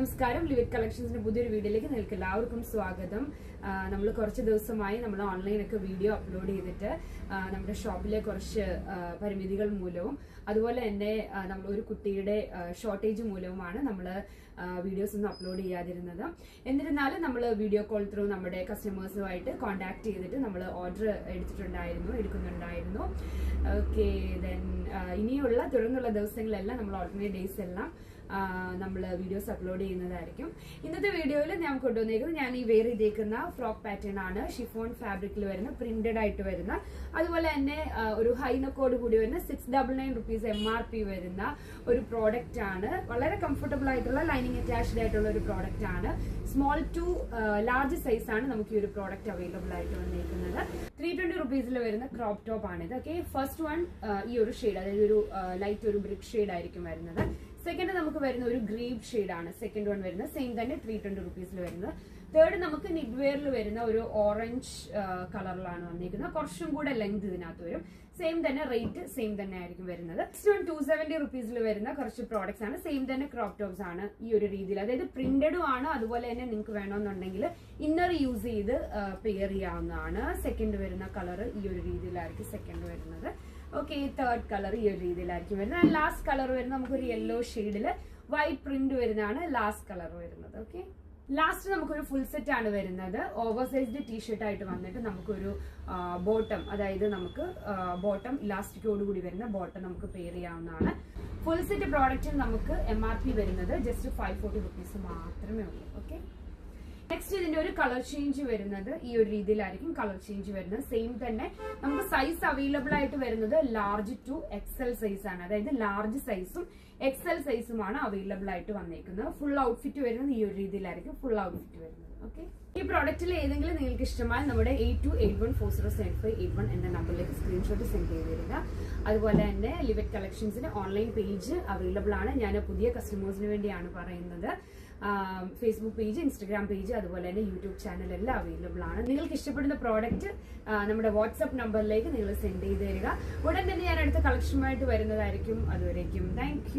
നമസ്കാരം. ലിവിക് കളക്ഷൻസിന്റെ പുതിയൊരു വീഡിയോയിലേക്ക് നിങ്ങൾക്ക് എല്ലാവർക്കും സ്വാഗതം. നമ്മൾ കുറച്ച് ദിവസമായി നമ്മൾ ഓൺലൈനൊക്കെ വീഡിയോ അപ്ലോഡ് ചെയ്തിട്ട് നമ്മുടെ ഷോപ്പിലെ കുറച്ച് പരിമിതികൾ മൂലവും അതുപോലെ തന്നെ നമ്മൾ ഒരു കുട്ടിയുടെ ഷോർട്ടേജ് മൂലവുമാണ് നമ്മൾ വീഡിയോസ് ഒന്നും അപ്ലോഡ് ചെയ്യാതിരുന്നത്. എന്നിരുന്നാലും നമ്മൾ വീഡിയോ കോൾ ത്രൂ നമ്മുടെ കസ്റ്റമേഴ്സുമായിട്ട് കോൺടാക്ട് ചെയ്തിട്ട് നമ്മൾ ഓർഡർ എടുത്തിട്ടുണ്ടായിരുന്നു എടുക്കുന്നുണ്ടായിരുന്നു. ഓക്കെ ദെൻ ഇനിയുള്ള തുടർന്നുള്ള ദിവസങ്ങളെല്ലാം നമ്മൾ ഓൾട്ടർനേറ്റ് ഡേയ്സ് എല്ലാം നമ്മൾ വീഡിയോസ് അപ്ലോഡ് ചെയ്യുന്നതായിരിക്കും. ഇന്നത്തെ വീഡിയോയിൽ ഞാൻ കൊണ്ടുവന്നേക്കുന്നത് ഞാൻ ഈ വെയർ ചെയ്തേക്കുന്ന ഫ്രോക്ക് പാറ്റേൺ ആണ് ഷിഫോൺ ഫാബ്രിക്കിൽ വരുന്ന പ്രിന്റഡ് ആയിട്ട് വരുന്ന അതുപോലെ തന്നെ ഒരു ഹൈനക്കോട് കൂടി വരുന്ന six double nine rupees M R P വരുന്ന ഒരു പ്രോഡക്റ്റ് ആണ്. വളരെ കംഫർട്ടബിൾ ആയിട്ടുള്ള ലൈനിങ് അറ്റാച്ച്ഡ് ആയിട്ടുള്ള ഒരു പ്രോഡക്റ്റ് ആണ്. സ്മോൾ ടു ലാർജ് സൈസ് ആണ് നമുക്ക് ഈ ഒരു പ്രോഡക്റ്റ് അവൈലബിൾ ആയിട്ട് വന്നിരിക്കുന്നത് ത്രീ ട്വന്റി റുപ്പീസിൽ വരുന്ന ക്രോപ്പ് ടോപ്പ് ആണ് ഇത് ഓക്കെ ഫസ്റ്റ് വൺ ഈ ഒരു ഷെയ്ഡ് അതായത് ഒരു ലൈറ്റ് ഒരു ബ്രിക് ഷെയ്ഡ് ആയിരിക്കും വരുന്നത്. സെക്കൻഡ് നമുക്ക് വരുന്ന ഒരു ഷെയ്ഡ് ആണ്. സെക്കൻഡ് വൺ വരുന്നത് സെയിം തന്നെ ത്രീ ട്വന്റി റുപ്പീസിൽ വരുന്നത്. തേർഡ് നമുക്ക് നിഡ്വെയറിൽ വരുന്ന ഒരു ഓറഞ്ച് കളറിലാണ് വന്നിരിക്കുന്നത്. കുറച്ചും കൂടെ ലെങ്ത് ഇതിനകത്ത് വരും. സെയിം തന്നെ റേറ്റ് സെയിം തന്നെ ആയിരിക്കും വരുന്നത്. നെക്സ്റ്റ് വൺ ടു സെവന്റി റുപ്പീസിൽ വരുന്ന കുറച്ച് പ്രോഡക്ട്സ് ആണ്. സെയിം തന്നെ ക്രോപ്പ് ടോപ്സ് ആണ് ഈ ഒരു രീതിയിൽ. അതായത് പ്രിന്റഡും ആണ്. അതുപോലെ തന്നെ നിങ്ങൾക്ക് വേണമെന്നുണ്ടെങ്കിൽ ഇന്നർ യൂസ് ചെയ്ത് പെയർ ചെയ്യാവുന്നതാണ്. സെക്കൻഡ് വരുന്ന കളർ ഈ ഒരു രീതിയിലായിരിക്കും സെക്കൻഡ് വരുന്നത്. ഓക്കെ തേർഡ് കളർ ഈ ഒരു രീതിയിലായിരിക്കും വരുന്നത്. ആൻഡ് ലാസ്റ്റ് കളർ വരുന്നത് നമുക്കൊരു യെല്ലോ ഷെയ്ഡിൽ വൈറ്റ് പ്രിന്റ് വരുന്നതാണ് ലാസ്റ്റ് കളർ വരുന്നത്. ഓക്കെ ലാസ്റ്റ് നമുക്കൊരു ഫുൾ സെറ്റ് ആണ് വരുന്നത്. ഓവർ സൈസ്ഡ് ടീഷർട്ട് ആയിട്ട് വന്നിട്ട് നമുക്കൊരു ബോട്ടം അതായത് നമുക്ക് ബോട്ടം ഇലാസ്റ്റിക്കോട് കൂടി വരുന്ന ബോട്ടം നമുക്ക് പെയർ ചെയ്യാവുന്നതാണ്. ഫുൾ സെറ്റ് പ്രോഡക്റ്റിന് നമുക്ക് എം വരുന്നത് ജസ്റ്റ് ഫൈവ് ഫോർട്ടി മാത്രമേ ഉള്ളൂ. ഓക്കെ നെക്സ്റ്റ് ഇതിന്റെ ഒരു കളർ ചേഞ്ച് വരുന്നത് ഈ ഒരു രീതിയിലായിരിക്കും കളർ ചേഞ്ച് വരുന്നത്. സെയിം തന്നെ നമുക്ക് സൈസ് അവൈലബിൾ ആയിട്ട് വരുന്നത് ലാർജ് ടു എക്സൽ സൈസ് ആണ്. അതായത് ലാർജ് സൈസും എക്സൽ സൈസുമാണ് അവൈലബിൾ ആയിട്ട് വന്നേക്കുന്നത്. ഫുൾ ഔട്ട്ഫിറ്റ് വരുന്നത് ഈ ഒരു രീതിയിലായിരിക്കും ഫുൾ ഔട്ട്ഫിറ്റ് വരുന്നത്. ഓക്കെ ഈ പ്രോഡക്റ്റിൽ ഏതെങ്കിലും നിങ്ങൾക്ക് ഇഷ്ടമായ നമ്മുടെ eight two eight one four zero seven five eight one എന്ന നമ്പറിലേക്ക് സ്ക്രീൻഷോട്ട് സെൻഡ് ചെയ്ത് തരിക അതുപോലെ തന്നെ ലിവറ്റ് കളക്ഷൻസിന് ഓൺലൈൻ പേജ് അവൈലബിൾ ആണ്. ഞാൻ പുതിയ കസ്റ്റമേഴ്സിന് വേണ്ടിയാണ് പറയുന്നത്. ഫേസ്ബുക്ക് പേജ് ഇൻസ്റ്റഗ്രാം പേജ് അതുപോലെ തന്നെ യൂട്യൂബ് ചാനൽ എല്ലാം അവൈലബിൾ ആണ്. നിങ്ങൾക്ക് ഇഷ്ടപ്പെടുന്ന പ്രോഡക്റ്റ് നമ്മുടെ വാട്സ്ആപ്പ് നമ്പറിലേക്ക് നിങ്ങൾ സെൻഡ് ചെയ്ത് തരിക. ഉടൻ തന്നെ ഞാൻ അടുത്ത കളക്ഷനുമായിട്ട് വരുന്നതായിരിക്കും. അതുവരേക്കും താങ്ക്